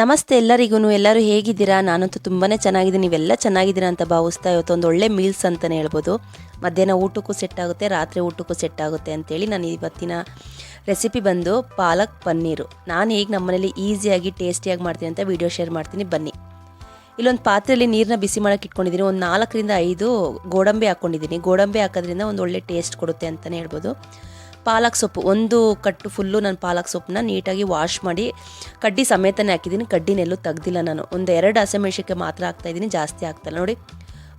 ನಮಸ್ತೆ ಎಲ್ಲರಿಗೂ ಎಲ್ಲರೂ ಹೇಗಿದ್ದೀರಾ? ನಾನಂತೂ ತುಂಬಾ ಚೆನ್ನಾಗಿದ್ದೀನಿ. ನೀವೆಲ್ಲ ಚೆನ್ನಾಗಿದ್ದೀರಾ ಅಂತ ಭಾವಿಸ್ತಾ ಇವತ್ತು ಒಂದು ಒಳ್ಳೆ ಮೀಲ್ಸ್ ಅಂತಲೇ ಹೇಳ್ಬೋದು. ಮಧ್ಯಾಹ್ನ ಊಟಕ್ಕೂ ಸೆಟ್ ಆಗುತ್ತೆ, ರಾತ್ರಿ ಊಟಕ್ಕೂ ಸೆಟ್ ಆಗುತ್ತೆ ಅಂತೇಳಿ ನಾನು ಇವತ್ತಿನ ರೆಸಿಪಿ ಬಂದು ಪಾಲಕ್ ಪನ್ನೀರು. ನಾನು ಈಗ ನಮ್ಮನೇಲಿ ಈಸಿಯಾಗಿ ಟೇಸ್ಟಿಯಾಗಿ ಮಾಡ್ತೀನಿ ಅಂತ ವೀಡಿಯೋ ಶೇರ್ ಮಾಡ್ತೀನಿ. ಬನ್ನಿ. ಇಲ್ಲೊಂದು ಪಾತ್ರೆಯಲ್ಲಿ ನೀರನ್ನ ಬಿಸಿ ಮಾಡೋಕೆ ಇಟ್ಕೊಂಡಿದ್ದೀನಿ. ಒಂದು ನಾಲ್ಕರಿಂದ ಐದು ಗೋಡಂಬಿ ಹಾಕ್ಕೊಂಡಿದ್ದೀನಿ. ಗೋಡಂಬಿ ಹಾಕೋದ್ರಿಂದ ಒಂದು ಒಳ್ಳೆ ಟೇಸ್ಟ್ ಕೊಡುತ್ತೆ ಅಂತಲೇ ಹೇಳ್ಬೋದು. ಪಾಲಕ್ ಸೊಪ್ಪು, ಒಂದು ಕಟ್ಟು ಫುಲ್ಲು ನಾನು ಪಾಲಕ್ ಸೊಪ್ಪನ್ನ ನೀಟಾಗಿ ವಾಶ್ ಮಾಡಿ, ಕಡ್ಡಿ ಸಮೇತನೇ ಹಾಕಿದ್ದೀನಿ, ಕಡ್ಡಿನೆಲ್ಲೂ ತೆಗ್ದಿಲ್ಲ ನಾನು. ಒಂದು ಎರಡು ಹಸಿಮೆಣ್ಸಿಕಾಯಿ ಮಾತ್ರ ಹಾಕ್ತಾಯಿದ್ದೀನಿ ಜಾಸ್ತಿ ಆಗ್ತಾಯಿಲ್ಲ ನೋಡಿ,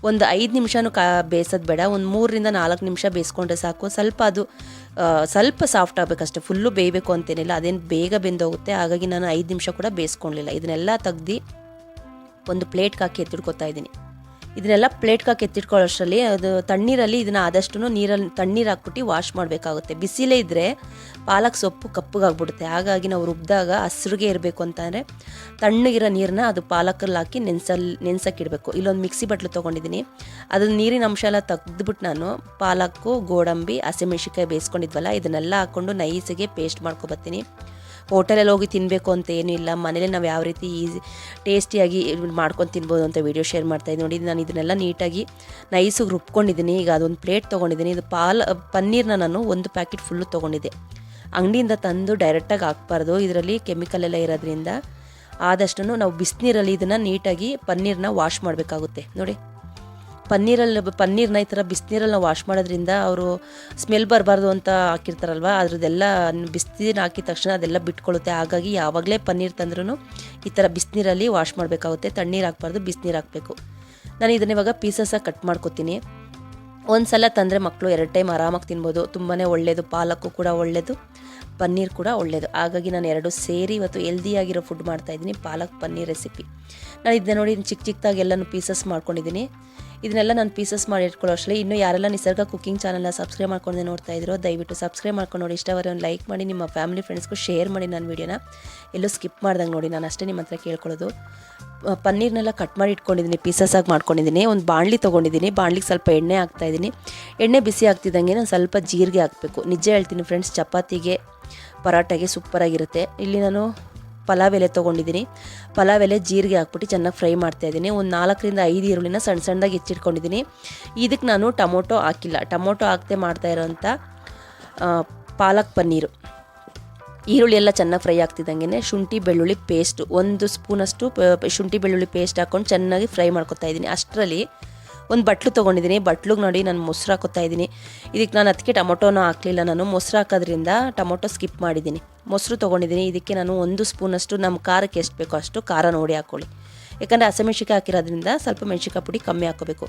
ಒಂದು ಐದು ನಿಮಿಷನೂ ಕಾ, ಬೇಯಿಸೋದು ಬೇಡ, ಒಂದು ಮೂರರಿಂದ ನಾಲ್ಕು ನಿಮಿಷ ಬೇಯಿಸ್ಕೊಂಡ್ರೆ ಸಾಕು. ಸ್ವಲ್ಪ ಅದು ಸ್ವಲ್ಪ ಸಾಫ್ಟ್ ಆಗಬೇಕಷ್ಟೆ ಫುಲ್ಲು ಬೇಯಬೇಕು ಅಂತೇನಿಲ್ಲ, ಅದೇನು ಬೇಗ ಬೆಂದೋಗುತ್ತೆ, ಹಾಗಾಗಿ ನಾನು ಐದು ನಿಮಿಷ ಕೂಡ ಬೇಯಿಸ್ಕೊಳ್ಲಿಲ್ಲ. ಇದನ್ನೆಲ್ಲ ತೆಗ್ದು, ಒಂದು ಪ್ಲೇಟ್ಗೆ ಹಾಕಿ ಎತ್ತಿಡ್ಕೊತಾ ಇದ್ದೀನಿ. ಇದನ್ನೆಲ್ಲ ಪ್ಲೇಟ್ಗೆ ಎತ್ತಿಟ್ಕೊಳ್ಳೋಷ್ಟರಲ್ಲಿ ಅದು ತಣ್ಣೀರಲ್ಲಿ ಇದನ್ನು ಆದಷ್ಟು ನೀರಲ್ಲಿ ತಣ್ಣೀರು ಹಾಕ್ಬಿಟ್ಟು ವಾಶ್ ಮಾಡಬೇಕಾಗುತ್ತೆ. ಬಿಸಿಲೇ ಇದ್ದರೆ ಪಾಲಕ್ ಸೊಪ್ಪು ಕಪ್ಪಗಾಗ್ಬಿಡುತ್ತೆ. ಹಾಗಾಗಿ ನಾವು ರುಬ್ಬಿದಾಗ ಹಸ್ರಿಗೆ ಇರಬೇಕು ಅಂತಂದರೆ ತಣ್ಣಗಿರೋ ನೀರನ್ನ ಅದು ಪಾಲಕಲ್ಲಿ ಹಾಕಿ ನೆನ್ಸಲ್ಲಿ ನೆನ್ಸಕ್ಕಿಡಬೇಕು. ಇಲ್ಲೊಂದು ಮಿಕ್ಸಿ ಬಟ್ಲು ತೊಗೊಂಡಿದ್ದೀನಿ. ಅದ್ರ ನೀರಿನ ಅಂಶ ಎಲ್ಲ ತೆಗೆದ್ಬಿಟ್ಟು ನಾನು ಪಾಲಕ್ಕು, ಗೋಡಂಬಿ ಹಸಿಮೆಣ್ಸಿಕಾಯಿ ಬೇಯಿಸ್ಕೊಂಡಿದ್ವಲ್ಲ, ಇದನ್ನೆಲ್ಲ ಹಾಕ್ಕೊಂಡು ನೈಸಿಗೆ ಪೇಸ್ಟ್ ಮಾಡ್ಕೊಬತ್ತೀನಿ. ಹೋಟೆಲಲ್ಲಿ ಹೋಗಿ ತಿನ್ನಬೇಕು ಅಂತ ಏನೂ ಇಲ್ಲ. ಮನೇಲಿ ನಾವು ಯಾವ ರೀತಿ ಈಸಿ, ಟೇಸ್ಟಿಯಾಗಿ ಮಾಡ್ಕೊಂಡು ತಿನ್ಬೋದು ಅಂತ ವೀಡಿಯೋ ಶೇರ್ ಮಾಡ್ತಾಯಿದ್ದೆ ನೋಡಿ, ನಾನು ಇದನ್ನೆಲ್ಲ ನೀಟಾಗಿ ನೈಸಿಗೆ ರುಬ್ಕೊಂಡಿದ್ದೀನಿ. ಈಗ ಅದೊಂದು ಪ್ಲೇಟ್ ತೊಗೊಂಡಿದ್ದೀನಿ. ಇದು ಪಾಲ್, ಪನ್ನೀರ್ನ ನಾನು ಒಂದು ಪ್ಯಾಕೆಟ್ ಫುಲ್ಲು ತೊಗೊಂಡಿದ್ದೆ. ಅಂಗಡಿಯಿಂದ ತಂದು ಡೈರೆಕ್ಟಾಗಿ ಹಾಕ್ಬಾರ್ದು. ಇದರಲ್ಲಿ ಕೆಮಿಕಲ್ ಎಲ್ಲ ಇರೋದ್ರಿಂದ ಆದಷ್ಟು ನಾವು ಬಿಸಿನೀರಲ್ಲಿ ಇದನ್ನು ನೀಟಾಗಿ ಪನ್ನೀರ್ನ ವಾಶ್ ಮಾಡಬೇಕಾಗುತ್ತೆ. ನೋಡಿ. ಪನ್ನೀರಲ್ಲಿ ಪನ್ನೀರ್ನ ಈ ಥರ ಬಿಸಿನೀರಲ್ಲಿ ವಾಶ್ ಮಾಡೋದ್ರಿಂದ ಅವರು ಸ್ಮೆಲ್ ಬರಬಾರ್ದು ಅಂತ ಹಾಕಿರ್ತಾರಲ್ವ? ಅದ್ರದ್ದೆಲ್ಲ ಬಿಸಿನೀರು ಹಾಕಿದ ತಕ್ಷಣ ಅದೆಲ್ಲ ಬಿಟ್ಕೊಳ್ಳುತ್ತೆ ಹಾಗಾಗಿ ಯಾವಾಗಲೇ ಪನ್ನೀರ್ ತಂದ್ರೂ ಈ ಥರ ಬಿಸಿನೀರಲ್ಲಿ ವಾಶ್ ಮಾಡಬೇಕಾಗುತ್ತೆ. ತಣ್ಣೀರು ಹಾಕ್ಬಾರ್ದು, ಬಿಸಿನೀರು ಹಾಕಬೇಕು. ನಾನು ಇದನ್ನ ಇವಾಗ ಪೀಸಸ್ಸಾಗಿ ಕಟ್ ಮಾಡ್ಕೊತೀನಿ. ಒಂದು ಸಲ ತಂದರೆ ಮಕ್ಕಳು ಎರಡು ಟೈಮ್ ಆರಾಮಾಗಿ ತಿನ್ಬೋದು. ತುಂಬಾ ಒಳ್ಳೆಯದು ಪಾಲಕ್ಕು ಕೂಡ ಒಳ್ಳೆಯದು ಪನ್ನೀರ್ ಕೂಡ ಒಳ್ಳೆಯದು ಹಾಗಾಗಿ ನಾನು ಎರಡು ಸೇರಿ ಇವತ್ತು ಹೆಲ್ದಿಯಾಗಿರೋ ಫುಡ್ ಮಾಡ್ತಾಯಿದ್ದೀನಿ ಪಾಲಕ್ ಪನ್ನೀರ್ ರೆಸಿಪಿ ನಾನು ಇದನ್ನ ನೋಡಿ ಚಿಕ್ಕ ಚಿಕ್ಕದಾಗಿ ಎಲ್ಲನೂ ಪೀಸಸ್ ಮಾಡ್ಕೊಂಡಿದ್ದೀನಿ. ಇದನ್ನೆಲ್ಲ ನಾನು ಪೀಸಸ್ ಮಾಡಿ ಇಟ್ಕೊಳ್ಳೋ ಅಷ್ಟೇ ಇನ್ನೂ ಯಾರೆಲ್ಲ ನಿಸರ್ಗ ಕುಕಿಂಗ್ ಚಾನಲ್ನ ಸಬ್ಸ್ಕ್ರೈಬ್ ಮಾಡ್ಕೊಂಡು ನೋಡ್ತಾ ಇದ್ರು ದಯವಿಟ್ಟು ಸಬ್ಸ್ಕ್ರೈಬ್ ಮಾಡ್ಕೊಂಡು ನೋಡಿ. ಇಷ್ಟವರೆ ಒಂದು ಲೈಕ್ ಮಾಡಿ, ನಿಮ್ಮ ಫ್ಯಾಮಿಲಿ ಫ್ರೆಂಡ್ಸ್ಗೂ ಶೇರ್ ಮಾಡಿ ನನ್ನ ವೀಡಿಯೋನ ಎಲ್ಲೂ ಸ್ಕಿಪ್ ಮಾಡ್ದಂಗೆ ನೋಡಿ, ನಾನು ಅಷ್ಟೇ ನಿಮ್ಮ ಹತ್ರ ಕೇಳ್ಕೊಳ್ಳೋದು ಪನ್ನೀರ್ನೆಲ್ಲ ಕಟ್ ಮಾಡಿ ಇಟ್ಕೊಂಡಿದ್ದೀನಿ ಪೀಸಸ್ಸಾಗಿ ಮಾಡ್ಕೊಂಡಿದ್ದೀನಿ. ಒಂದು ಬಾಣಲಿ ತೊಗೊಂಡಿದ್ದೀನಿ, ಬಾಣಲಿಗೆ ಸ್ವಲ್ಪ ಎಣ್ಣೆ ಹಾಕ್ತಾಯಿದ್ದೀನಿ ಎಣ್ಣೆ ಬಿಸಿ ಆಗ್ತಿದ್ದಂಗೆ ನಾನು ಸ್ವಲ್ಪ ಜೀರಿಗೆ ಹಾಕಬೇಕು. ನಿಜ ಹೇಳ್ತೀನಿ ಫ್ರೆಂಡ್ಸ್ ಚಪಾತಿಗೆ ಪರಾಟೆಗೆ ಸೂಪರಾಗಿರುತ್ತೆ ಇಲ್ಲಿ ನಾನು ಪಲಾವ್ ಎಲೆ ತೊಗೊಂಡಿದ್ದೀನಿ. ಪಲಾವ್ ಎಲೆ ಜೀರಿಗೆ ಹಾಕ್ಬಿಟ್ಟು ಚೆನ್ನಾಗಿ ಫ್ರೈ ಮಾಡ್ತಾ ಇದ್ದೀನಿ. ಒಂದು ನಾಲ್ಕರಿಂದ ಐದು ಈರುಳ್ಳಿನ ಸಣ್ಣ ಸಣ್ಣದಾಗಿ ಹೆಚ್ಚಿಟ್ಕೊಂಡಿದ್ದೀನಿ. ಇದಕ್ಕೆ ನಾನು ಟೊಮೊಟೊ ಹಾಕಿಲ್ಲ. ಟೊಮೊಟೊ ಹಾಕ್ತೆ ಮಾಡ್ತಾ ಇರೋಂಥ ಪಾಲಕ್ ಪನ್ನೀರು. ಈರುಳ್ಳಿ ಎಲ್ಲ ಚೆನ್ನಾಗಿ ಫ್ರೈ ಆಗ್ತಿದ್ದಂಗೆ ಶುಂಠಿ, ಬೆಳ್ಳುಳ್ಳಿ ಪೇಸ್ಟ್, ಒಂದು ಸ್ಪೂನಷ್ಟು ಶುಂಠಿ, ಬೆಳ್ಳುಳ್ಳಿ ಪೇಸ್ಟ್ ಹಾಕ್ಕೊಂಡು ಚೆನ್ನಾಗಿ ಫ್ರೈ ಮಾಡ್ಕೊತಾ ಇದ್ದೀನಿ. ಅಷ್ಟರಲ್ಲಿ ಒಂದು ಬಟ್ಲು ತೊಗೊಂಡಿದ್ದೀನಿ. ಬಟ್ಲಿಗೆ ನೋಡಿ ನಾನು ಮೊಸರು ಹಾಕೋತಾ ಇದ್ದೀನಿ. ಇದಕ್ಕೆ ನಾನು ಅದಕ್ಕೆ ಟೊಮೊಟೊನ ಹಾಕಲಿಲ್ಲ. ನಾನು ಮೊಸರು ಹಾಕೋದ್ರಿಂದ ಟೊಮೊಟೊ ಸ್ಕಿಪ್ ಮಾಡಿದ್ದೀನಿ. ಮೊಸರು ತೊಗೊಂಡಿದ್ದೀನಿ. ಇದಕ್ಕೆ ನಾನು ಒಂದು ಸ್ಪೂನಷ್ಟು ನಮ್ಮ ಖಾರಕ್ಕೆ ಎಷ್ಟು ಬೇಕೋ ಅಷ್ಟು ಖಾರ ನೋಡಿ ಹಾಕ್ಕೊಳ್ಳಿ ಯಾಕಂದರೆ ಹಸಿಮೆಣ್ಸಿಕಾಯಿ ಹಾಕಿರೋದ್ರಿಂದ ಸ್ವಲ್ಪ ಮೆಣ್ಸಿಕಾಯಿ ಪುಡಿ ಕಮ್ಮಿ ಹಾಕೋಬೇಕು.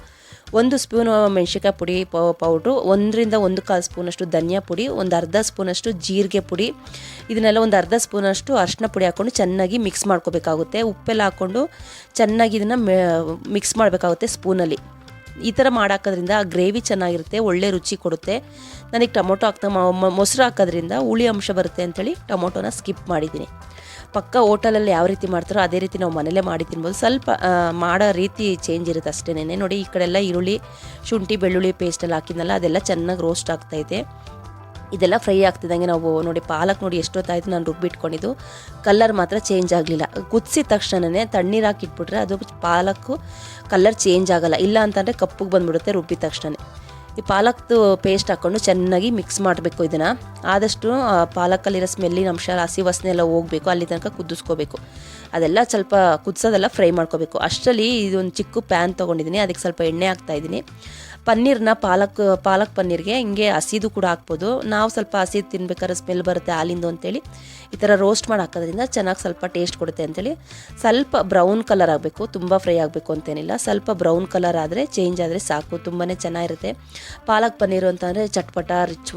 ಒಂದು ಸ್ಪೂನು ಮೆಣ್ಸಿಕಾಯಿ ಪುಡಿ ಪೌಡ್ರು, ಒಂದರಿಂದ ಒಂದು ಕಾಲು ಸ್ಪೂನಷ್ಟು ಧನಿಯಾ ಪುಡಿ, ಒಂದು ಅರ್ಧ ಸ್ಪೂನಷ್ಟು ಜೀರಿಗೆ ಪುಡಿ. ಇದನ್ನೆಲ್ಲ ಒಂದು ಅರ್ಧ ಸ್ಪೂನಷ್ಟು ಅರಿಶಿನ ಪುಡಿ ಹಾಕ್ಕೊಂಡು ಚೆನ್ನಾಗಿ ಮಿಕ್ಸ್ ಮಾಡ್ಕೋಬೇಕಾಗುತ್ತೆ. ಉಪ್ಪೆಲ್ಲ ಹಾಕ್ಕೊಂಡು ಚೆನ್ನಾಗಿ ಇದನ್ನು ಮಿಕ್ಸ್ ಮಾಡಬೇಕಾಗುತ್ತೆ ಸ್ಪೂನಲ್ಲಿ. ಈ ಥರ ಮಾಡಾಕೋದ್ರಿಂದ ಆ ಗ್ರೇವಿ ಚೆನ್ನಾಗಿರುತ್ತೆ, ಒಳ್ಳೆ ರುಚಿ ಕೊಡುತ್ತೆ. ನನಗೆ ಟೊಮೊಟೊ ಹಾಕ್ತಾ ಮೊಸರು ಹಾಕೋದ್ರಿಂದ ಹುಳಿ ಅಂಶ ಬರುತ್ತೆ ಅಂತೇಳಿ ಟೊಮೊಟೊನ ಸ್ಕಿಪ್ ಮಾಡಿದ್ದೀನಿ. ಪಕ್ಕ ಹೋಟೆಲಲ್ಲಿ ಯಾವ ರೀತಿ ಮಾಡ್ತಾರೋ ಅದೇ ರೀತಿ ನಾವು ಮನೇಲೇ ಮಾಡಿ ತಿನ್ಬೋದು. ಸ್ವಲ್ಪ ಮಾಡೋ ರೀತಿ ಚೇಂಜ್ ಇರುತ್ತೆ ಅಷ್ಟೇನೆ ನೋಡಿ ಈ ಕಡೆಲ್ಲ ಈರುಳ್ಳಿ, ಶುಂಠಿ, ಬೆಳ್ಳುಳ್ಳಿ ಪೇಸ್ಟಲ್ಲಿ ಹಾಕಿದ್ನಲ್ಲ, ಅದೆಲ್ಲ ಚೆನ್ನಾಗಿ ರೋಸ್ಟ್ ಆಗ್ತೈತೆ ಇದೆಲ್ಲ ಫ್ರೈ ಆಗ್ತಿದ್ದಂಗೆ ನಾವು ನೋಡಿ ಪಾಲಕ್ ನೋಡಿ ಎಷ್ಟೊತ್ತಾಯಿತು ನಾನು ರುಬ್ಬಿಟ್ಕೊಂಡಿದ್ದು ಕಲ್ಲರ್ ಮಾತ್ರ ಚೇಂಜ್ ಆಗಲಿಲ್ಲ. ಕುದಿಸಿದ ತಕ್ಷಣವೇ ತಣ್ಣೀರು ಹಾಕಿಟ್ಬಿಟ್ರೆ ಅದು ಪಾಲಕ್ಕು ಕಲ್ಲರ್ ಚೇಂಜ್ ಆಗಲ್ಲ. ಇಲ್ಲ ಅಂತಂದರೆ ಕಪ್ಪಗೆ ಬಂದ್ಬಿಡುತ್ತೆ ರುಬ್ಬಿದ ತಕ್ಷಣ ಈ ಪಾಲಕ್ದು ಪೇಸ್ಟ್ ಹಾಕ್ಕೊಂಡು ಚೆನ್ನಾಗಿ ಮಿಕ್ಸ್ ಮಾಡಬೇಕು ಇದನ್ನು. ಆದಷ್ಟು ಪಾಲಕಲ್ಲಿರೋ ಸ್ಮೆಲ್ಲಿನ ಅಂಶ, ಹಸಿ ವಾಸನೆ ಎಲ್ಲ ಹೋಗಬೇಕು. ಅಲ್ಲಿ ತನಕ ಕುದಿಸ್ಕೋಬೇಕು. ಅದೆಲ್ಲ ಸ್ವಲ್ಪ ಕುದಿಸೋದೆಲ್ಲ ಫ್ರೈ ಮಾಡ್ಕೋಬೇಕು. ಅಷ್ಟರಲ್ಲಿ ಇದೊಂದು ಚಿಕ್ಕ ಪ್ಯಾನ್ ತೊಗೊಂಡಿದ್ದೀನಿ. ಅದಕ್ಕೆ ಸ್ವಲ್ಪ ಎಣ್ಣೆ ಹಾಕ್ತಾಯಿದ್ದೀನಿ ಪನ್ನೀರ್ನ ಪಾಲಕ್ ಪಾಲಕ್ ಪನ್ನೀರ್ಗೆ ಹಿಂಗೆ ಹಸಿದು ಕೂಡ ಹಾಕ್ಬೋದು. ನಾವು ಸ್ವಲ್ಪ ಹಸಿದು ತಿನ್ಬೇಕಾದ್ರೆ ಸ್ಮೆಲ್ ಬರುತ್ತೆ ಹಾಲಿಂದು ಅಂತೇಳಿ. ಈ ಥರ ರೋಸ್ಟ್ ಮಾಡಿ ಹಾಕೋದ್ರಿಂದ ಚೆನ್ನಾಗಿ ಸ್ವಲ್ಪ ಟೇಸ್ಟ್ ಕೊಡುತ್ತೆ ಅಂತೇಳಿ. ಸ್ವಲ್ಪ ಬ್ರೌನ್ ಕಲರ್ ಆಗಬೇಕು. ತುಂಬ ಫ್ರೈ ಆಗಬೇಕು ಅಂತೇನಿಲ್ಲ. ಸ್ವಲ್ಪ ಬ್ರೌನ್ ಕಲರ್ ಆದರೆ, ಚೇಂಜ್ ಆದರೆ ಸಾಕು. ತುಂಬಾ ಚೆನ್ನಾಗಿರುತ್ತೆ. ಪಾಲಕ್ ಪನ್ನೀರು ಅಂತಂದರೆ ಚಟ್ಪಟ, ರಿಚ್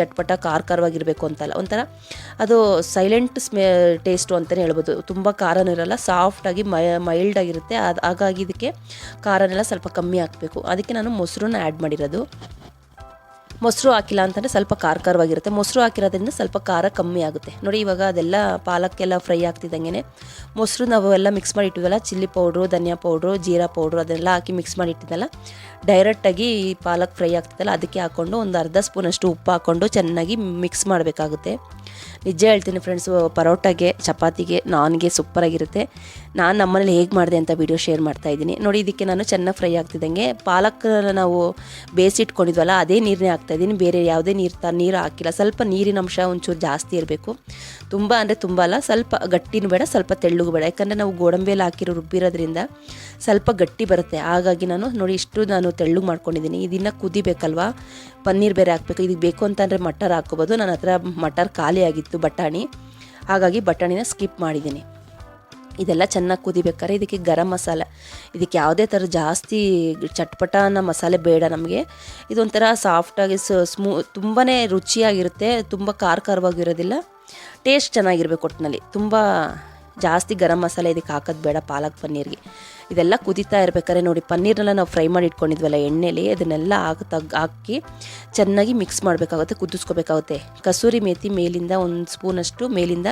ಚಟ್ಪಟ, ಖಾರ, ಖಾರವಾಗಿರಬೇಕು ಅಂತಲ್ಲ. ಒಂಥರ ಅದು ಸೈಲೆಂಟ್ ಸ್ಮೆ ಟೇಸ್ಟು ಅಂತಲೇ ಹೇಳ್ಬೋದು. ತುಂಬ ಖಾರನೂ ಇರಲ್ಲ ಸಾಫ್ಟಾಗಿ ಮೈ ಮೈಲ್ಡ್ ಆಗಿರುತ್ತೆ. ಅದು, ಹಾಗಾಗಿ ಇದಕ್ಕೆ ಖಾರನೆಲ್ಲ ಸ್ವಲ್ಪ ಕಮ್ಮಿ ಹಾಕಬೇಕು. ಅದಕ್ಕೆ ನಾನು ಮೊಸರನ್ನ ಆ್ಯಡ್ ಮಾಡಿರೋದು. ಮೊಸರು ಹಾಕಿಲ್ಲ ಅಂತಂದರೆ ಸ್ವಲ್ಪ ಖಾರ ಖಾರವಾಗಿರುತ್ತೆ ಮೊಸರು ಹಾಕಿರೋದ್ರಿಂದ ಸ್ವಲ್ಪ ಖಾರ ಕಮ್ಮಿ ಆಗುತ್ತೆ. ನೋಡಿ, ಇವಾಗ ಅದೆಲ್ಲ ಪಾಲಕ್ಕೆಲ್ಲ ಫ್ರೈ ಆಗ್ತಿದ್ದಂಗೆ ಮೊಸರು ನಾವು ಮಿಕ್ಸ್ ಮಾಡಿ ಇಟ್ಟಿದ್ವಲ್ಲ ಚಿಲ್ಲಿ ಪೌಡ್ರು ಧನಿಯಾ ಪೌಡ್ರು ಜೀರಾ ಪೌಡ್ರು ಅದೆಲ್ಲ ಹಾಕಿ ಮಿಕ್ಸ್ ಮಾಡಿ ಡೈರೆಕ್ಟಾಗಿ ಈ ಪಾಲಕ್ ಫ್ರೈ ಆಗ್ತಿದ್ದಲ್ಲ ಅದಕ್ಕೆ ಹಾಕ್ಕೊಂಡು ಒಂದು ಅರ್ಧ ಸ್ಪೂನಷ್ಟು ಉಪ್ಪು ಹಾಕ್ಕೊಂಡು ಚೆನ್ನಾಗಿ ಮಿಕ್ಸ್ ಮಾಡಬೇಕಾಗುತ್ತೆ. ನಿಜ ಹೇಳ್ತೀನಿ ಫ್ರೆಂಡ್ಸು ಪರೋಟಾಗೆ ಚಪಾತಿಗೆ ನಾನ್ಗೆ ಸೂಪರಾಗಿರುತ್ತೆ ನಾನು ನಮ್ಮನೇಲಿ ಹೇಗೆ ಮಾಡಿದೆ ಅಂತ ವಿಡಿಯೋ ಶೇರ್ ಮಾಡ್ತಾ ಇದ್ದೀನಿ. ನೋಡಿ, ಇದಕ್ಕೆ ನಾನು ಚೆನ್ನಾಗಿ ಫ್ರೈ ಆಗ್ತಿದ್ದಂಗೆ. ಪಾಲಕ್ ನಾವು ಬೇಯಿಸಿಟ್ಕೊಂಡಿದ್ವಲ್ಲ ಅದೇ ನೀರನ್ನೇ ಹಾಕ್ತಾ ಇದ್ದೀನಿ. ಬೇರೆ ಯಾವುದೇ ನೀರು ತ, ನೀರು ಹಾಕಿಲ್ಲ. ಸ್ವಲ್ಪ ನೀರಿನ ಅಂಶ ಒಂಚೂರು ಜಾಸ್ತಿ ಇರಬೇಕು. ತುಂಬ ಅಂದರೆ ತುಂಬ ಅಲ್ಲ, ಸ್ವಲ್ಪ ಗಟ್ಟಿನೂ ಬೇಡ, ಸ್ವಲ್ಪ ತೆಳ್ಳಗೂ ಬೇಡ. ಯಾಕಂದರೆ ನಾವು ಗೋಡಂಬಿಯಲ್ಲಿ ಹಾಕಿರೋ ರುಬ್ಬಿರೋದ್ರಿಂದ ಸ್ವಲ್ಪ ಗಟ್ಟಿ ಬರುತ್ತೆ. ಹಾಗಾಗಿ ನಾನು ನೋಡಿ, ಇಷ್ಟು ನಾನು ತೆಳ್ಳಗೆ ಮಾಡ್ಕೊಂಡಿದ್ದೀನಿ. ಇದನ್ನು ಕುದಿಬೇಕಲ್ವಾ? ಪನ್ನೀರ್ ಬೇರೆ ಹಾಕಬೇಕು. ಇದಕ್ಕೆ ಬೇಕು ಅಂತಂದರೆ ಮಟರ್ ಹಾಕ್ಕೋಬೋದು. ನನ್ನ ಹತ್ರ ಮಟರ್ ಖಾಲಿ ಆಗಿತ್ತು, ಬಟಾಣಿ. ಹಾಗಾಗಿ ಬಟಾಣಿನ ಸ್ಕಿಪ್ ಮಾಡಿದ್ದೀನಿ. ಇದೆಲ್ಲ ಚೆನ್ನಾಗಿ ಕುದಿಬೇಕಾದ್ರೆ ಇದಕ್ಕೆ ಗರಂ ಮಸಾಲೆ. ಇದಕ್ಕೆ ಯಾವುದೇ ಥರ ಜಾಸ್ತಿ ಚಟ್ಪಟ ಅನ್ನೋ ಮಸಾಲೆ ಬೇಡ ನಮಗೆ. ಇದೊಂಥರ ಸಾಫ್ಟಾಗಿ ಸ್ಮೂ ತುಂಬಾ ರುಚಿಯಾಗಿರುತ್ತೆ, ತುಂಬ ಖಾರ ಖಾರವಾಗಿರೋದಿಲ್ಲ ಟೇಸ್ಟ್ ಚೆನ್ನಾಗಿರ್ಬೇಕು ಒಟ್ಟಿನಲ್ಲಿ ತುಂಬ ಜಾಸ್ತಿ ಗರಂ ಮಸಾಲೆ ಇದಕ್ಕೆ ಹಾಕೋದು ಬೇಡ ಪಾಲಕ್ ಪನ್ನೀರ್ಗೆ. ಇದೆಲ್ಲ ಕುದೀತಾ ಇರ್ಬೇಕಾದ್ರೆ ನೋಡಿ, ಪನ್ನೀರ್ನೆಲ್ಲ ನಾವು ಫ್ರೈ ಮಾಡಿ ಇಟ್ಕೊಂಡಿದ್ವಲ್ಲ, ಎಣ್ಣೆಲಿ ಅದನ್ನೆಲ್ಲ ಹಾಕಿ ತಗ್, ಹಾಕಿ ಚೆನ್ನಾಗಿ ಮಿಕ್ಸ್ ಮಾಡಬೇಕಾಗುತ್ತೆ, ಕುದಿಸ್ಕೋಬೇಕಾಗುತ್ತೆ. ಕಸೂರಿ ಮೇಥಿ ಮೇಲಿಂದ ಒಂದು ಸ್ಪೂನಷ್ಟು ಮೇಲಿಂದ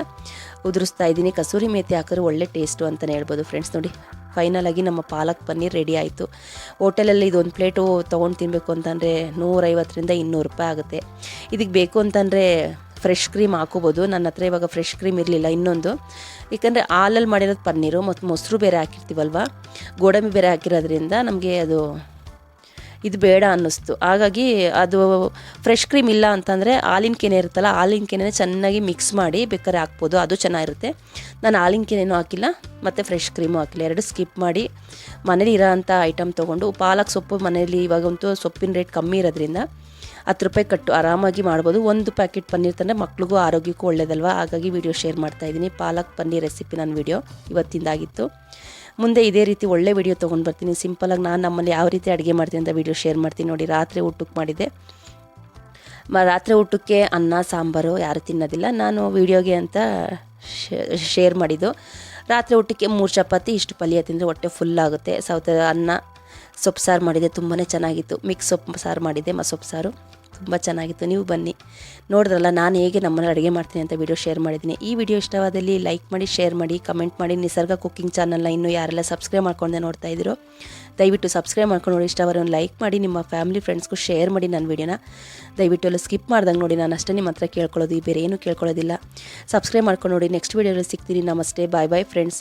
ಉದುರಿಸ್ತಾ ಇದ್ದೀನಿ. ಕಸೂರಿ ಮೇಥಿ ಹಾಕಿದ್ರೆ ಒಳ್ಳೆ ಟೇಸ್ಟು ಅಂತಲೇ ಹೇಳ್ಬೋದು ಫ್ರೆಂಡ್ಸ್ ನೋಡಿ ಫೈನಲಾಗಿ ನಮ್ಮ ಪಾಲಕ್ ಪನ್ನೀರ್ ರೆಡಿ ಆಯಿತು. ಹೋಟೆಲಲ್ಲಿ ಇದೊಂದು ಪ್ಲೇಟು ತೊಗೊಂಡು ತಿನ್ನಬೇಕು ಅಂತಂದರೆ ನೂರೈವತ್ತರಿಂದ ಇನ್ನೂರು ರೂಪಾಯಿ ಆಗುತ್ತೆ. ಇದಕ್ಕೆ ಬೇಕು ಅಂತಂದರೆ ಫ್ರೆಶ್ ಕ್ರೀಮ್ ಹಾಕೋಬೋದು. ನನ್ನ ಹತ್ರ ಇವಾಗ ಫ್ರೆಶ್ ಕ್ರೀಮ್ ಇರಲಿಲ್ಲ ಇನ್ನೊಂದು. ಏಕೆಂದರೆ ಹಾಲಲ್ಲಿ ಮಾಡಿರೋದು ಪನ್ನೀರು ಮತ್ತು ಮೊಸರು ಬೇರೆ ಹಾಕಿರ್ತೀವಲ್ವ? ಗೋಡಂಬಿ ಬೇರೆ ಹಾಕಿರೋದ್ರಿಂದ ನಮಗೆ ಅದು ಇದು ಬೇಡ ಅನ್ನಿಸ್ತು. ಹಾಗಾಗಿ ಅದು ಫ್ರೆಶ್ ಕ್ರೀಮ್ ಇಲ್ಲ ಅಂತಂದರೆ ಹಾಲಿನ ಕೆನೆ ಇರುತ್ತಲ್ಲ, ಹಾಲಿನ ಕೆನೆ ಚೆನ್ನಾಗಿ ಮಿಕ್ಸ್ ಮಾಡಿ ಬೇಕಾದ್ರೆ ಹಾಕ್ಬೋದು. ಅದು ಚೆನ್ನಾಗಿರುತ್ತೆ. ನಾನು ಹಾಲಿನ ಕೆನೆನೂ ಹಾಕಿಲ್ಲ, ಮತ್ತು ಫ್ರೆಶ್ ಕ್ರೀಮು ಹಾಕಿಲ್ಲ. ಎರಡು ಸ್ಕಿಪ್ ಮಾಡಿ ಮನೇಲಿ ಇರೋ ಅಂಥ ಐಟಮ್ ತೊಗೊಂಡು, ಪಾಲಕ್ ಸೊಪ್ಪು ಮನೇಲಿ ಇವಾಗಂತೂ ಸೊಪ್ಪಿನ ರೇಟ್ ಕಮ್ಮಿ ಇರೋದ್ರಿಂದ ಹತ್ತು ರೂಪಾಯಿ ಕಟ್ಟು ಆರಾಮಾಗಿ ಮಾಡ್ಬೋದು. ಒಂದು ಪ್ಯಾಕೆಟ್ ಪನ್ನೀರ್ ತಂದರೆ ಮಕ್ಳಿಗೂ ಆರೋಗ್ಯಕ್ಕೂ ಒಳ್ಳೇದಲ್ವ? ಹಾಗಾಗಿ ವಿಡಿಯೋ ಶೇರ್ ಮಾಡ್ತಾ ಇದ್ದೀನಿ. ಪಾಲಕ್ ಪನ್ನೀರ್ ರೆಸಿಪಿ ನನ್ನ ವಿಡಿಯೋ ಇವತ್ತಿಂದಾಗಿತ್ತು. ಮುಂದೆ ಇದೇ ರೀತಿ ಒಳ್ಳೆ ವಿಡಿಯೋ ತೊಗೊಂಡು ಬರ್ತೀನಿ. ಸಿಂಪಲಾಗಿ ನಾನು ನಮ್ಮಲ್ಲಿ ಯಾವ ರೀತಿ ಅಡುಗೆ ಮಾಡ್ತೀನಿ ಅಂತ ವಿಡಿಯೋ ಶೇರ್ ಮಾಡ್ತೀನಿ ನೋಡಿ. ರಾತ್ರಿ ಊಟಕ್ಕೆ ಮಾಡಿದೆ ಮ, ರಾತ್ರಿ ಊಟಕ್ಕೆ ಅನ್ನ, ಸಾಂಬಾರು ಯಾರು ತಿನ್ನೋದಿಲ್ಲ. ನಾನು ವೀಡಿಯೋಗೆ ಅಂತ ಶೇರ್ ಮಾಡಿದ್ದು. ರಾತ್ರಿ ಊಟಕ್ಕೆ ಮೂರು ಚಪಾತಿ, ಇಷ್ಟು ಪಲ್ಯ ತಿಂದರೆ ಹೊಟ್ಟೆ ಫುಲ್ ಆಗುತ್ತೆ. ಸೌತೆ ಅನ್ನ ಸೊಪ್ಪು ಸಾರು ಮಾಡಿದೆ ತುಂಬಾ ಚೆನ್ನಾಗಿತ್ತು. ಮಿಕ್ಸ್ ಸೊಪ್ಪು ಸಾರು ಮಾಡಿದ್ದೆ ಸೊಪ್ಪು ಸಾರು. ತುಂಬ ಚೆನ್ನಾಗಿತ್ತು. ನೀವು ಬನ್ನಿ. ನೋಡಿದ್ರಲ್ಲ, ನಾನು ಹೇಗೆ ನಮ್ಮನೆ ಅಡುಗೆ ಮಾಡ್ತೀನಿ ಅಂತ ವಿಡಿಯೋ ಶೇರ್ ಮಾಡಿದ್ದೀನಿ. ಈ ವಿಡಿಯೋ ಇಷ್ಟವಾದಲ್ಲಿ ಲೈಕ್ ಮಾಡಿ ಶೇರ್ ಮಾಡಿ ಕಮೆಂಟ್ ಮಾಡಿ. ನಿಸರ್ಗ ಕುಕ್ಕಿಂಗ್ ಚಾನಲ್ನ ಇನ್ನೂ ಯಾರೆಲ್ಲ ಸಬ್ಸ್ಕ್ರೈಬ್ ಮಾಡ್ಕೊಂಡೆ ನೋಡ್ತಾ ಇದ್ದೀರೋ, ದಯವಿಟ್ಟು ಸಬ್ಸ್ಕ್ರೈಬ್ ಮಾಡ್ಕೊಂಡು ನೋಡಿ. ಇಷ್ಟವರನ್ನು ಲೈಕ್ ಮಾಡಿ, ನಿಮ್ಮ ಫ್ಯಾಮಿಲಿ ಫ್ರೆಂಡ್ಸ್ಗೂ ಶೇರ್ ಮಾಡಿ ನನ್ನ ವಿಡಿಯೋನ ದಯವಿಟ್ಟು ಎಲ್ಲ ಸ್ಕಿಪ್ ಮಾಡ್ದಂಗೆ ನೋಡಿ. ನಾನು ಅಷ್ಟೇ ನಿಮ್ಮ ಹತ್ರ ಕೇಳ್ಕೊಳ್ಳೋದು, ಬೇರೆ ಏನೂ ಕೇಳ್ಕೊಳ್ಳೋದಿಲ್ಲ. ಸಬ್ಸ್ಕ್ರೈಬ್ ಮಾಡ್ಕೊಂಡು ನೋಡಿ. ನೆಕ್ಸ್ಟ್ ವೀಡಿಯೋದಲ್ಲಿ ಸಿಗ್ತೀನಿ. ನಮಸ್ತೆ. ಬಾಯ್ ಬಾಯ್ ಫ್ರೆಂಡ್ಸ್